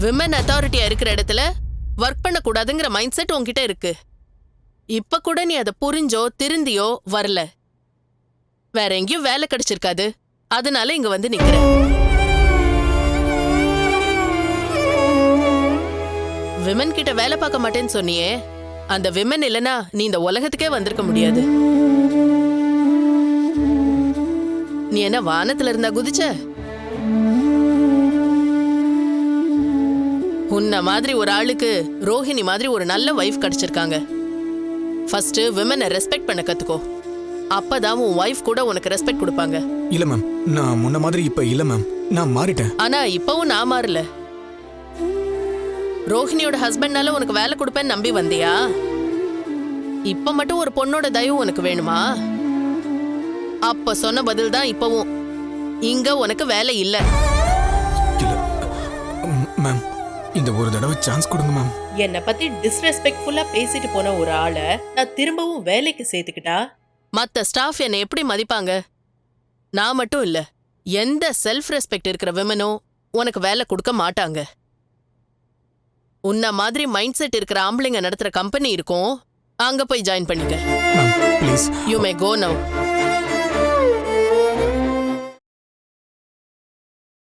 Women அத்தாரிட்டியா இருக்கிற இடத்துல work பண்ணக்கூடாதுங்கிற mind set உன்கிட்ட இருக்கு. இப்ப கூட நீ அதை புரிஞ்சோ திருந்தியோ வரல. வேற எங்கேயும் வேலை கிடைச்சிருக்காது. அதனால இங்க வந்து நிக்கிற. விமன் கிட்ட வேலை பார்க்க மாட்டேன்னு சொன்னியே அந்த விமன் இல்லனா நீ இந்த உலகத்துக்கே வந்திருக்க முடியாது. நீ என்ன வானத்துல இருந்தா குதிச்ச? உன்ன மாதிரி ஒரு ஆளுக்கு ரோஹிணி மாதிரி ஒரு நல்ல வைஃப் கிடைச்சிருக்காங்க. ஃபர்ஸ்ட் விமனை ரெஸ்பெக்ட் பண்ண கத்துக்கோ. அப்பதான் உன் வைஃப் கூட உனக்கு ரெஸ்பெக்ட் கொடுப்பாங்க. இல்ல மேம் நான் முன்ன மாதிரி இப்ப இல்ல மேம் நான் மாறிட்டேன். ஆனா இப்பவும் நான் மாறல. ரோஹிணியோட ஹஸ்பண்ட்னால உனக்கு வேலை கொடுப்பேன்னு நம்பி வந்தியா? இப்ப மட்டும் ஒரு பொண்ணோட தயவு உனக்கு வேணுமா? அப்ப சொன்ன பதில் தான் இப்பவும். இங்க உனக்கு வேலை இல்ல. மேம் இந்த ஒரு தடவை சான்ஸ் கொடுங்க மேம் என்னை பத்தி டிஸ்ரெஸ்பெக்ட்ஃபுல்லா பேசிட்டு போன ஒரு ஆளை நான் திரும்பவும் வேலைக்கு சேர்த்துக்கிட்டா? மத்த ஸ்டாஃப் என்னை எப்படி மதிப்பாங்க? நான் மட்டும் இல்ல எந்த செல்ஃப் ரெஸ்பெக்ட் இருக்கிற விமனும் உனக்கு வேலை கொடுக்க மாட்டாங்க. உன்ன மாதிரி மைண்ட் செட் இருக்கிற ஆம்பளைங்க நடத்துற கம்பெனி இருக்கும் அங்க போய் ஜாயின் பண்ணிக்க. Please you may go now